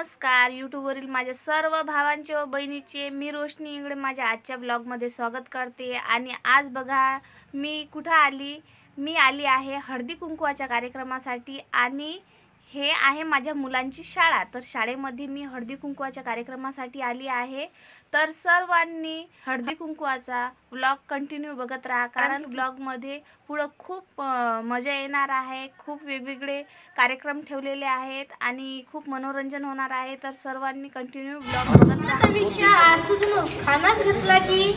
नमस्कार. यूट्यूबवरील माझ्या सर्व भावांचे व बहिणीचे मी रोशनी इंगडे माझ्या आजच्या ब्लॉगमध्ये स्वागत करते. आणि आज बघा मी कुठं आली? मी आली आहे हळदी कुंकवाच्या कार्यक्रमासाठी आणि हे आहे माझ्या मुलांची शाळा. तर शाळेमध्ये मी हळदी कुंकवाच्या कार्यक्रमासाठी आली आहे. तर सर्वांनी हळदी कुंकवाचा ब्लॉग कंटिन्यू बघत राहा कारण ब्लॉगमध्ये पुढं खूप मजा येणार आहे खूप वेगवेगळे कार्यक्रम ठेवलेले आहेत आणि खूप मनोरंजन होणार आहे. तर सर्वांनी कंटिन्यू ब्लॉग बघत राहा. पेक्षा आज तुझं खानाच घेतला की?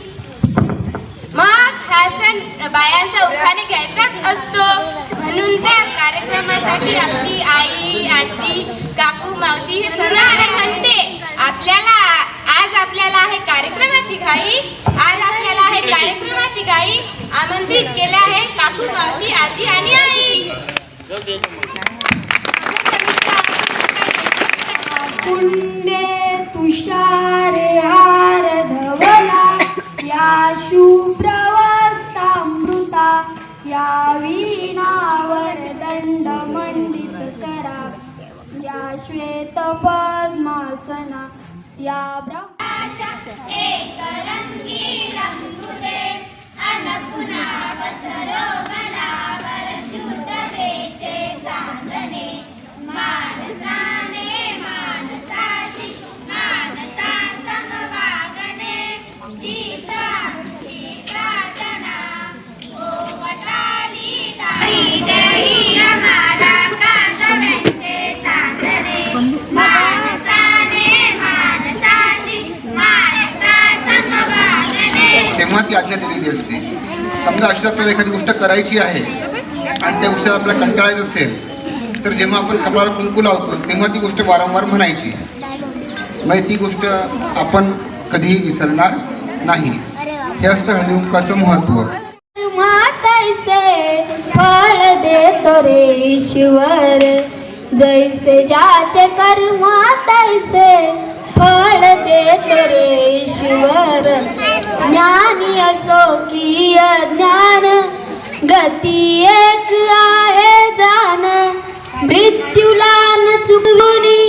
मग हा सण बायांचा उखाणे घ्यायचाच असतो. म्हणून त्या कार्यक्रमासाठी आपली आई आजी काकू मावशी हे सर्व आले म्हणते आपल्याला आज आपल्याला आहे कार्यक्रमाची घाई आज आपल्याला आहे कार्यक्रमाची घाई आमंत्रित केले आहे काकू मावशी आजी आणि आई. कुंडे तुषार हार धवला या शुभ्रवस्तामृता या वीणावर दंड मंडित करा या श्वेत पद्मासना या ब्रह्मा तेव्हा ती आज्ञा दिलेली असते. समजा अशी आपल्याला एखादी गोष्ट करायची आहे आणि त्या गोष्टीला आपल्याला कंटाळा येत असेल तर जेव्हा आपण कपाळाला कुंकू लावतो तेव्हा ती गोष्ट वारंवार म्हणायची. म्हणजे ती गोष्ट आपण कधीही विसरणार नाही. हे असतं हळदी महत्त्व. मातैसे फळ देतो रे ईश्वर. जैसे जाचे कर्म तैसे फळ देतो रे ईश्वर. असो की अज्ञान गती एक आहे जाण. मृत्यूला न चुकवुनी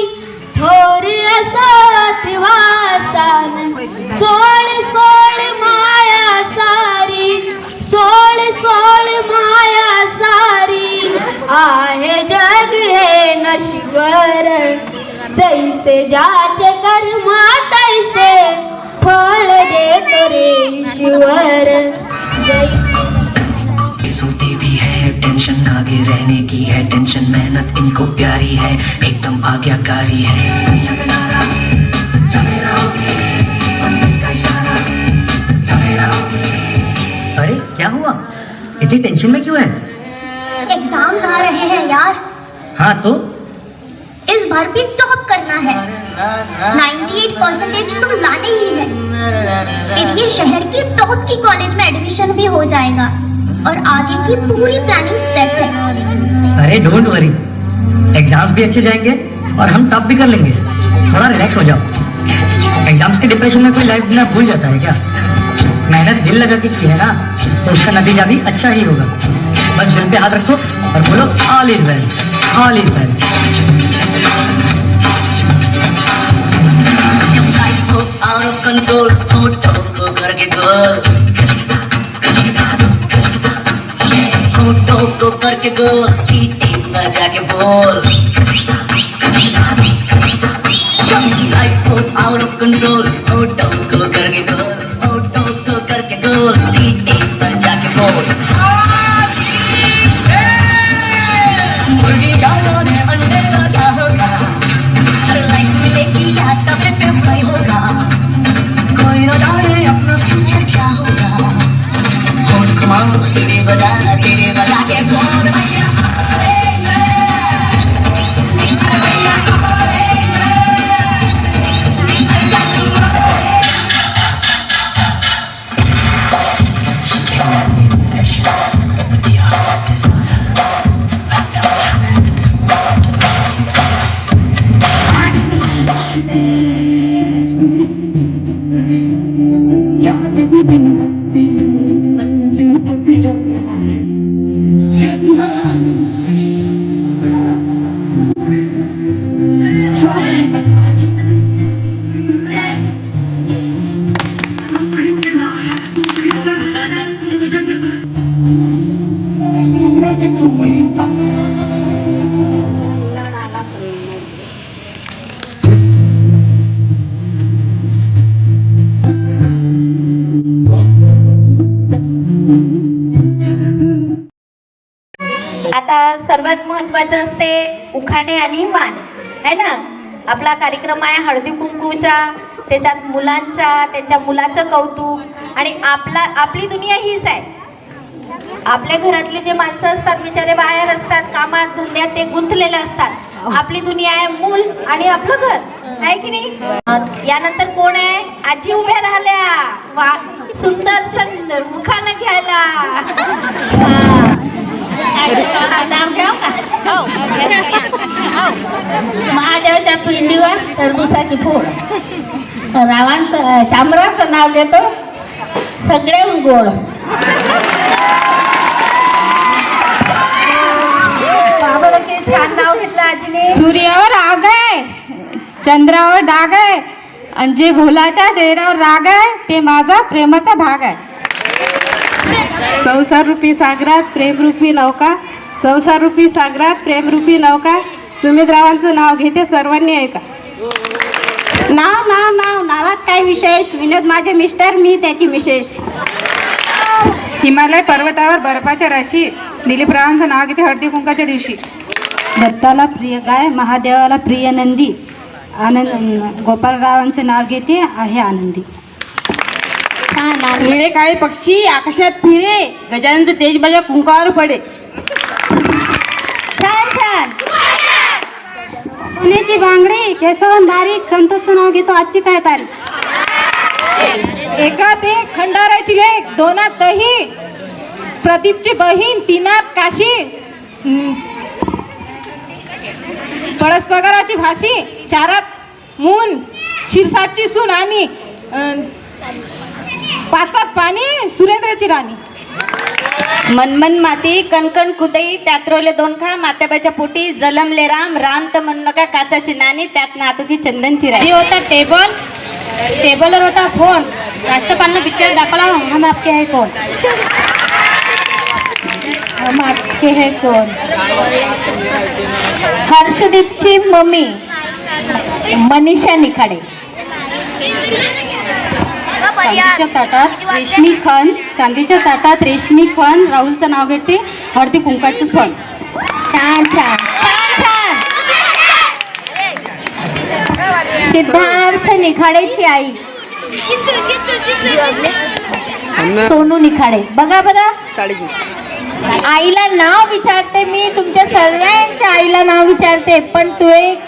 थोर असो अतिवासान. सोळ सोळ माया सारी सोळ सोळ माया सारी. आहे जग हे नश्वर. जैसे जाचे कर्मा तैसे फळ देतो रे ईश्वर। जैसे सोते भी है टेंशन आगे रहने की है। टेंशन मेहनत इनको प्यारी है। एकदम आज्ञाकारी है। दुनिया का नारा का इशारा अरे क्या हुआ? इतनी टेंशन में क्यों है? एग्ज़ाम्स आ रहे हैं यार। हाँ तो? इस बार भी टॉप करना है। 98 परसेंटेज तो लाने ही है। फिर ये शहर की टॉप की कॉलेज में एडमिशन भी हो जाएगा और आगे की पूरी प्लानिंग सेट है। अरे डोंट वरी एग्ज़ाम्स भी अच्छे जाएँगे और हम टॉप भी कर लेंगे। थोड़ा रिलैक्स हो जाओ। एग्ज़ाम्स के डिप्रेशन में कोई लाइफ जीना भूल जाता है क्या? मेहनत दिल लगा के की है ना तो उसका नतीजा भी अच्छा ही होगा। बस दिल पे हाथ रखो और बोलो all is well well out of control होठों को करके गोल होठों को करके गोल सीटी बजा के बोल लाइफ हो आउट ऑफ़ कंट्रोल होठों को करके गोल होठों को करके गोल सीटी बजा के बोल Sili ba dala, sili ba laki ko maya आता सर्वात महत्वाचं असते उखाणे आणि वाण है ना? आपला कार्यक्रम आहे हळदी कुंकूचा त्याच्यात मुलांचा त्यांच्या मुलाचं कौतुक आणि आपला आपली दुनिया हीच आहे. आपल्या घरातले जे माणसं असतात बिचारे बाहेर असतात कामात धंद्यात ते गुंतलेले असतात. आपली दुनिया आहे मूल आणि आपलं घर. आहे की नाही? यानंतर कोण आहे? आजी उभ्या राहिल्या. वा सुंदर सण मुखानं घ्यायला. महादेवच्या महादेवाच्या पिंडीवर टरबुसाची फूल. रावांचं शामराचं नाव घेतो सगळे गोड बाबा किती सूर्यावर आग आहे चंद्रावर डाग आहे आणि जे भोलाच्या चेहऱ्यावर राग आहे ते माझा प्रेमाचा भाग आहे. संसार रूपी सागरात प्रेमरूपी नौका संसार रूपी सागरात प्रेमरूपी नौका सुमित्रावांचं नाव घेते सर्वांनी ऐका नाव नाव नाव नावात काय विशेष? विनोद माझे मिस्टर मी त्याची मिसेस हिमालय पर्वतावर बर्फाच्या राशी दिलीपरावांचं नाव घेते हळदी कुंकाच्या दिवशी. दत्ताला प्रिय गाय महादेवाला प्रिय नंदी. आनंद गोपालरावांचं नाव घेते आहे आनंदी. निळे काळे पक्षी आकाशात फिरे गजाननचं तेज माझ्या कुंकावर पडे. छान छान. पुण्याची बांगडी केसवन बारीक संतोषचं नाव घेतो आजची काय तारीख? एकात एक खंडाराची लेख दोनात दही. प्रदीपची बहीण तीनात काशी. हम्म. पळसपगाराची भाशी चारात मून शिरसाटची सून आणि पाचात पाणी सुरेंद्रची राणी. मनमन माती कणकण कुदई त्यात रोले दोन खा मात्याबाच्या पोटी जलमले राम राम तर म्हणू नका काचाची नाणी त्यात ना आता ती चंदनची राणी. होता टेबल टेबलवर होता फोन. राष्ट्रपालनं पिक्चर दाखवला हम आपके है कोण हम आपके है कोण हर्षदीपची मम्मी मनीषा निखाडे. चांदीच्या ताटात रेशमी खण चांदीच्या ताटात रेशमी खण राहुलचं नाव घेते हळदी कुंकाचं सण. छान छान छान छान. सिद्धार्थ निखाडेची आई. सोनू निखाडे. बघा बरं आईला नाव विचारते मी तुमच्या सर्वांच्या आईला नाव विचारते पण तू एक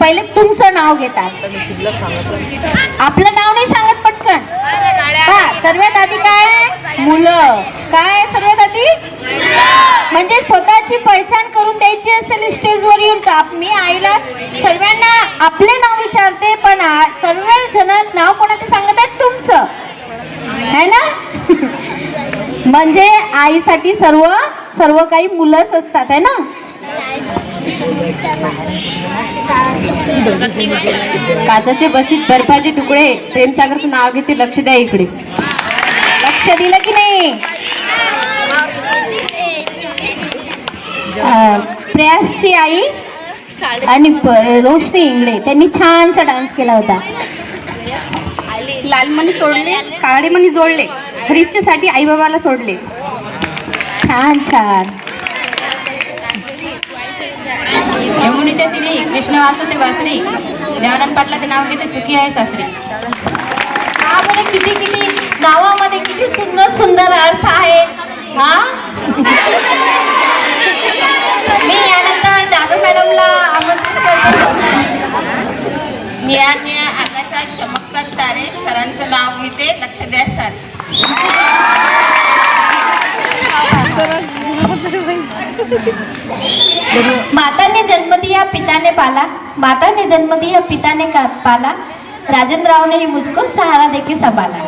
पहिले तुमचं नाव घेतात आपलं नाव नाही सांगत पटकन. हा सर्वात आधी काय? मुलं. काय सर्व सर्वात आधी? म्हणजे स्वतःची पहिचान करून द्यायची असेल स्टेजवर येऊन का मी आईला सर्वांना आपले नाव विचारते पण सर्व जण नाव कोणाचं सांगत आहेत? तुमचं. है ना? म्हणजे आईसाठी सर्व सर्व काही मुलंच असतात आहे ना? काचाचे बशीत बर्फाचे तुकडे. प्रेमसागरचं नाव घेते लक्ष द्या इकडे. लक्ष दिलं की नाही? प्रयासची आई आणि रोशनी इंगडे त्यांनी छानसा डान्स केला होता. लाल मणी तोडले काळे मणी जोडले. हरीशच्या साठी आई बाबाला सोडले. छान छान. यमुनेच्या तिने कृष्ण वासते वासरे देवानंद पाटलाचे नाव घेते सुखी आहे सासरे. नावामध्ये किती किती नावामध्ये किती सुंदर सुंदर अर्थ आहेत हा? मी यानंतर डाबे मॅडमला आमंत्रित करते. निळ्या निळ्या आकाशात तारे सरांचं नाव घेते. लक्ष द्या सारे. माता ने जन्म दिया पिता ने पाला. माता ने जन्म दिया पिता ने पाला. राजेंद्र राव ने ही मुझको सहारा देके संभाला.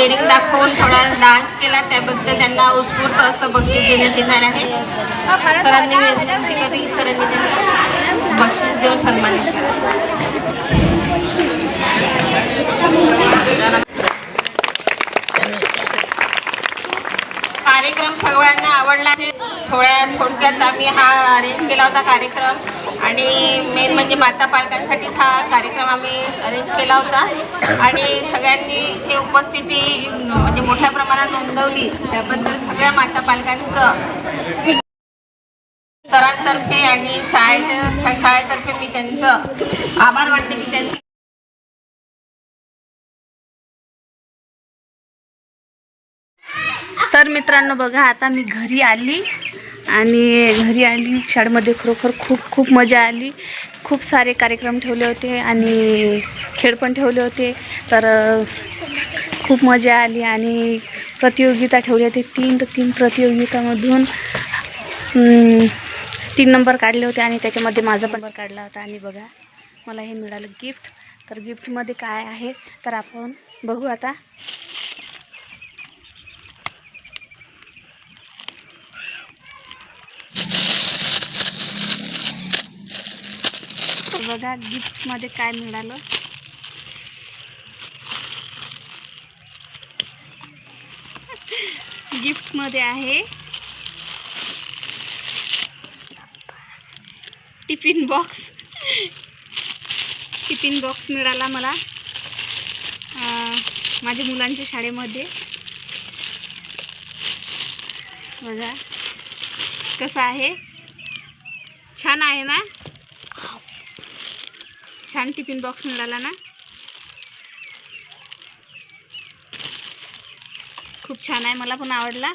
डेअरिंग दाखवून थोडा डान्स केला. त्याबद्दल त्यांना उत्स्फूर्त असं बक्षीस देण्यात येणार आहे. सरांनी विनंती केली. सरांनी त्यांना बक्षीस देऊन सन्मानित करा कार्यक्रम सगळ्यांना आवडला. थोड्या थोडक्यात आम्ही हा अरेंज केला होता कार्यक्रम. आणि मेन म्हणजे माता पालकांसाठीच हा कार्यक्रम आम्ही अरेंज केला होता. आणि सगळ्यांनी इथे उपस्थिती म्हणजे मोठ्या प्रमाणात नोंदवली. त्याबद्दल सगळ्या माता पालकांचं सरांतर्फे आणि शाळेच्या शाळेतर्फे मी त्यांचं आभार मानते की त्यांनी तर मित्रांनो बघा आता मी घरी आली आणि घरी आली शाळेमध्ये खरोखर खूप खूप मजा आली. खूप सारे कार्यक्रम ठेवले होते आणि खेळ पण ठेवले होते. तर खूप मजा आली आणि प्रतियोगिता ठेवली होती. तीन तर तीन प्रतियोगितामधून तीन नंबर काढले होते आणि त्याच्यामध्ये माझा पण नंबर काढला होता. आणि बघा मला हे मिळालं गिफ्ट. तर गिफ्टमध्ये काय आहे? तर आपण बघू आता. बघा गिफ्टमध्ये काय मिळालं. गिफ्टमध्ये आहे. टिफिन बॉक्स टिफिन बॉक्स मिळाला मला. माझ्या मुलांच्या शाळेमध्ये. बघा. कसं आहे? छान आहे ना? छान टिफिन बॉक्स मिळाला ना? खूप छान आहे मला पण आवडला.